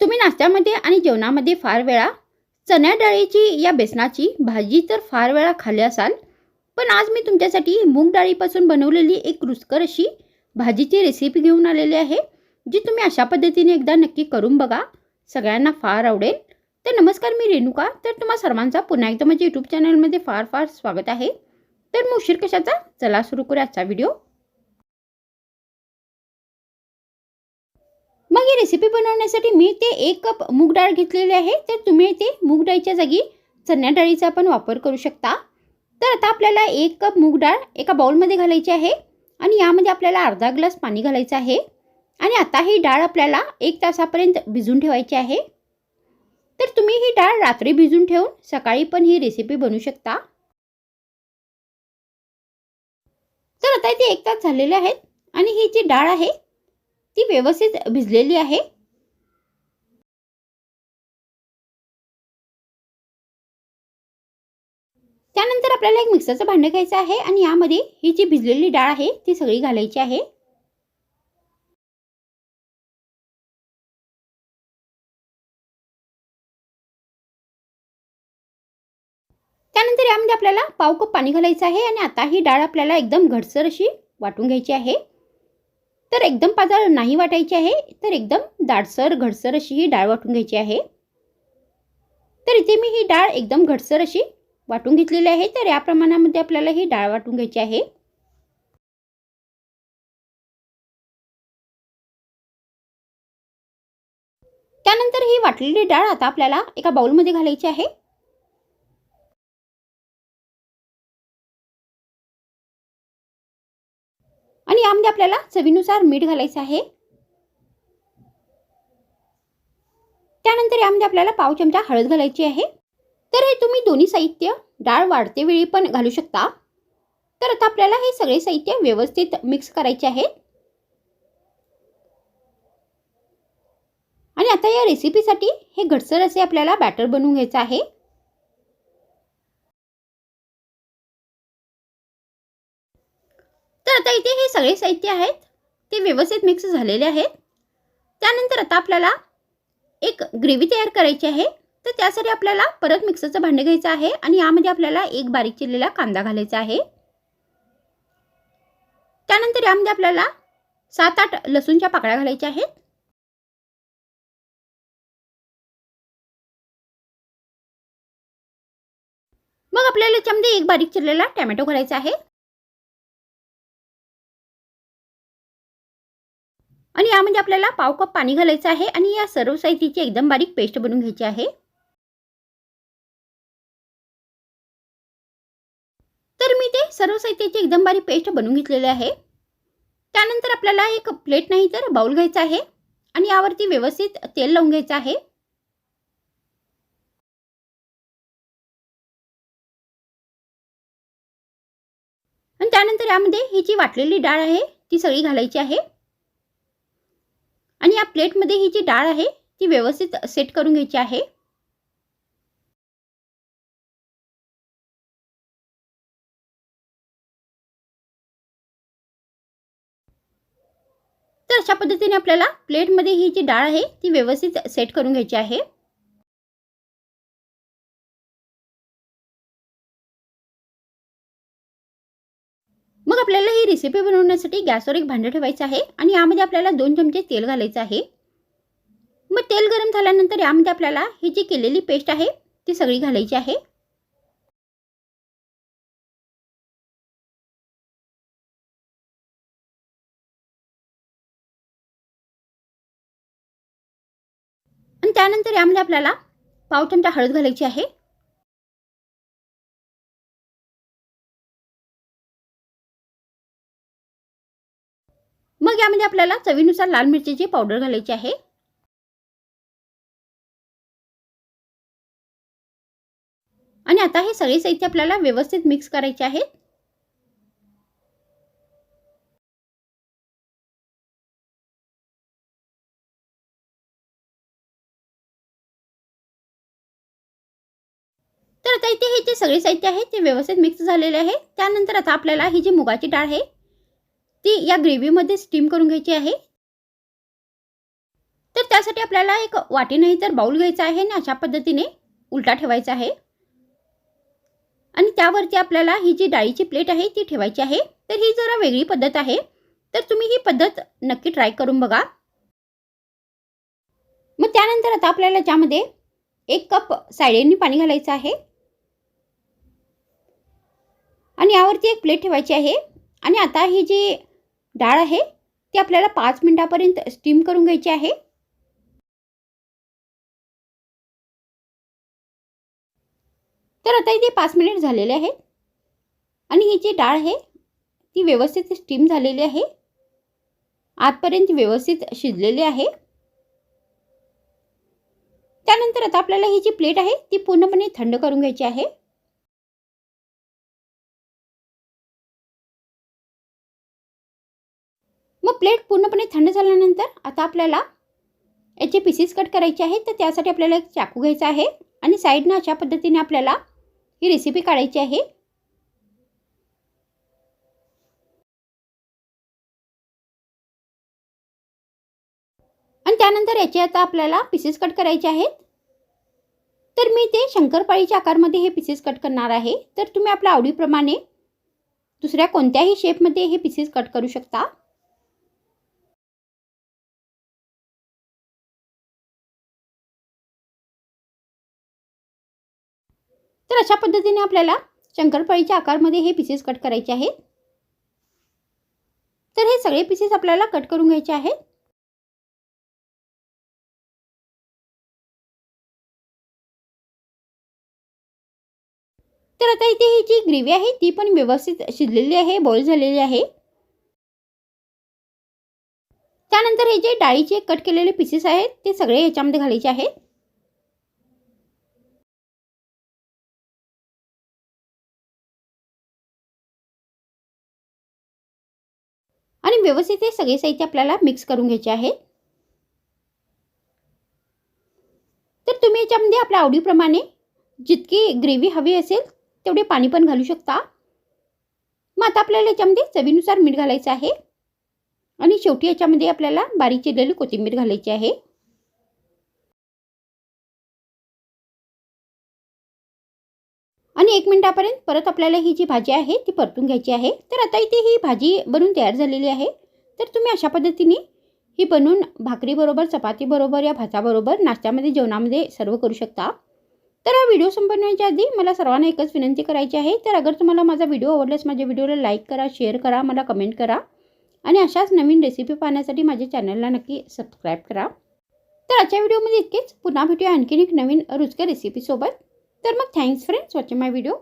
तुम्ही नाश्त्यामध्ये आणि जेवणामध्ये फार वेळा चण्या डाळीची या बेसनाची भाजी तर फार वेळा खाल्ली असाल पण आज मी तुमच्यासाठी मूग डाळीपासून बनवलेली एक रुचकर अशी भाजीची रेसिपी घेऊन आलेली आहे जी तुम्ही अशा पद्धतीने एकदा नक्की करून बघा. सगळ्यांना फार आवडेल. तर नमस्कार मी रेणुका. तर तुम्हा सर्वांचा पुन्हा एकदा माझ्या यूट्यूब चॅनलमध्ये फार फार स्वागत आहे. तर मग उशीर कशाचा? चला सुरू करूया आजचा व्हिडिओ मग ही रेसिपी बनवण्यासाठी मी ते एक कप मूग डाळ घेतलेली आहे. तर तुम्ही ते मूग डाळीच्या जागी चण्या डाळीचा पण वापर करू शकता. तर आता आपल्याला एक कप मूग डाळ एका बाउलमध्ये घालायची आहे आणि यामध्ये आपल्याला अर्धा ग्लास पाणी घालायचं आहे. आणि आता ही डाळ आपल्याला एक तासापर्यंत भिजून ठेवायची आहे. तर तुम्ही ही डाळ रात्री भिजून ठेवून सकाळी पण ही रेसिपी बनवू शकता. तर आता इथे एक तास झालेले आहेत आणि ही जी डाळ आहे ती व्यवस्थित भिजलेली आहे. त्यानंतर आपल्याला एक मिक्सरचं भांडं घ्यायचं आहे आणि यामध्ये ही जी भिजलेली डाळ आहे ती सगळी घालायची आहे. त्यानंतर यामध्ये आपल्याला पाव कप पाणी घालायचं आहे आणि आता ही डाळ आपल्याला एकदम घटसर अशी वाटून घ्यायची आहे. तर एकदम पातळ नाही वाटायची आहे तर एकदम दाटसर घडसर अशी ही डाळ वाटून घ्यायची आहे. तर इथे मी ही डाळ एकदम घडसर अशी वाटून घेतलेली आहे तर या प्रमाणामध्ये आपल्याला ही डाळ वाटून घ्यायची आहे. त्यानंतर ही वाटलेली डाळ आता आपल्याला एका बाउलमध्ये घालायची आहे. आणि यामध्ये आपल्याला चवीनुसार मीठ घालायचं आहे. त्यानंतर यामध्ये आपल्याला पाव चमचा हळद घालायची आहे. तर हे तुम्ही दोन्ही साहित्य डाळ वाढते वेळी पण घालू शकता. तर आता आपल्याला हे सगळे साहित्य व्यवस्थित मिक्स करायचे आहे. आणि आता या रेसिपीसाठी हे घटसर असे आपल्याला बॅटर बनवून घ्यायचं आहे. तर आता इथे हे सगळे साहित्य आहेत. ते व्यवस्थित मिक्स झालेले आहेत. त्यानंतर आता आपल्याला एक ग्रेव्ही तयार करायची आहे. तर त्यासाठी आपल्याला परत मिक्सरचं भांडे घ्यायचं आहे आणि यामध्ये आपल्याला एक बारीक चिरलेला कांदा घालायचा आहे. त्यानंतर यामध्ये आपल्याला सात आठ लसूणच्या पाकळ्या घालायच्या आहेत. मग आपल्याला याच्यामध्ये एक बारीक चिरलेला टॅमॅटो घालायचा आहे. आणि यामध्ये आपल्याला पाव कप पाणी घालायचं आहे आणि या सर्व साहित्याची एकदम बारीक पेस्ट बनवून घ्यायची आहे. तर मी ते सर्व साहित्याची एकदम बारीक पेस्ट बनवून घेतलेले आहे. त्यानंतर आपल्याला एक प्लेट नाही तर बाउल घ्यायचा आहे आणि यावरती व्यवस्थित तेल लावून घ्यायचं आहे. आणि त्यानंतर यामध्ये ही जी वाटलेली डाळ आहे ती सगळी घालायची आहे. आणि या प्लेटमध्ये ही जी डाळ आहे ती व्यवस्थित सेट करून घ्यायची आहे. तर अशा पद्धतीने आपल्याला प्लेटमध्ये ही जी डाळ आहे ती व्यवस्थित सेट करून घ्यायची आहे. मग आपल्याला ही रेसिपी बनवण्यासाठी गॅसवर एक भांडं ठेवायचं आहे आणि यामध्ये आपल्याला दोन चमचे तेल घालायचं आहे. मग तेल गरम झाल्यानंतर यामध्ये आपल्याला ही जी केलेली पेस्ट आहे ती सगळी घालायची आहे. आणि त्यानंतर यामध्ये आपल्याला पाव चमचा हळद घालायची आहे. मग यामध्ये आपल्याला चवीनुसार लाल मिरचीची पावडर घालायची आहे. आणि आता हे सगळे साहित्य आपल्याला व्यवस्थित मिक्स करायचे आहेत तर आता इथे हे जे सगळे साहित्य आहे ते व्यवस्थित मिक्स झालेले आहे. त्यानंतर आता आपल्याला ही जी मुगाची डाळ आहे ती या ग्रेव्हीमध्ये स्टीम करून घ्यायची आहे. तर त्यासाठी आपल्याला एक वाटी नाही तर बाऊल घ्यायचा आहे आणि अशा पद्धतीने उलटा ठेवायचा आहे. आणि त्यावरती आपल्याला ही जी डाळीची प्लेट आहे ती ठेवायची आहे. तर ही जरा वेगळी पद्धत आहे. तर तुम्ही ही पद्धत नक्की ट्राय करून बघा. मग त्यानंतर आता आपल्याला ज्यामध्ये एक कप सायडेनी पाणी घालायचं आहे. आणि यावरती एक प्लेट ठेवायची आहे. आणि आता ही जी डाळ आहे ती आपल्याला पाच मिनिटापर्यंत स्टीम करून घ्यायची आहे. तर आता इथे पाच मिनिट झालेले आहेत. आणि ही जी डाळ आहे ती व्यवस्थित स्टीम झालेली आहे. आतपर्यंत व्यवस्थित शिजलेली आहे. त्यानंतर आता आपल्याला ही जी प्लेट आहे ती पूर्णपणे थंड करून घ्यायची आहे. प्लेट पूर्णपणे थंड झाल्यानंतर आता आपल्याला याचे पीसेस कट करायचे आहेत. तर त्यासाठी आपल्याला एक चाकू घ्यायचा आहे आणि साईडनं अशा पद्धतीने आपल्याला ही रेसिपी काढायची आहे. आणि त्यानंतर याचे आता आपल्याला पीसेस कट करायचे आहेत. तर मी ते शंकरपाळीच्या आकारमध्ये हे पीसेस कट करणार आहे. तर तुम्ही आपल्या आवडीप्रमाणे दुसऱ्या कोणत्याही शेपमध्ये हे पीसेस कट करू शकता. तर अशा पद्धतीने आपल्याला शंकरपाळीच्या आकारमध्ये हे पीसेस कट करायचे आहेत. तर हे सगळे पीसेस आपल्याला कट करून घ्यायचे आहेत. तर आता इथे ही जी ग्रेव्ही आहे ती पण व्यवस्थित शिजलेली आहे बॉईल झालेली आहे. त्यानंतर हे जे डाळीचे कट केलेले पीसेस आहेत ते सगळे ह्याच्यामध्ये घालायचे आहेत. छान व्यवस्थित हे सगळे साहित्य आपल्याला मिक्स करून घ्यायचे आहे. तर तुम्ही याच्यामध्ये आपल्या आवडीप्रमाणे जितकी ग्रेव्ही हवी असेल तेवढे पाणी पण घालू शकता. मग आता आपल्याला याच्यामध्ये चवीनुसार मीठ घालायचं आहे. आणि शेवटी याच्यामध्ये आपल्याला बारीक चिरलेली कोथिंबीर घालायची आहे. आणि एक मिनटापर्यंत परत आपल्याला ही जी भाजी आहे ती परतून घ्यायची आहे. तर आता इथे ही भाजी बनून तयार झालेली आहे. तर तुम्ही अशा पद्धतीने ही बनवून भाकरीबरोबर चपातीबरोबर या भाताबरोबर नाश्त्यामध्ये जेवणामध्ये सर्व करू शकता. तर हा व्हिडिओ संपवण्याच्या आधी मला सर्वांना एकच विनंती करायची आहे. तर अगर तुम्हाला माझा व्हिडिओ आवडल्यास माझ्या व्हिडिओला लाईक करा शेअर करा मला कमेंट करा. आणि अशाच नवीन रेसिपी पाहण्यासाठी माझ्या चॅनलला नक्की सबस्क्राईब करा. तर आजच्या व्हिडिओमध्ये इतकेच. पुन्हा भेटूया आणखीन एक नवीन रुचक्या रेसिपीसोबत तर मग thanks friends watching my video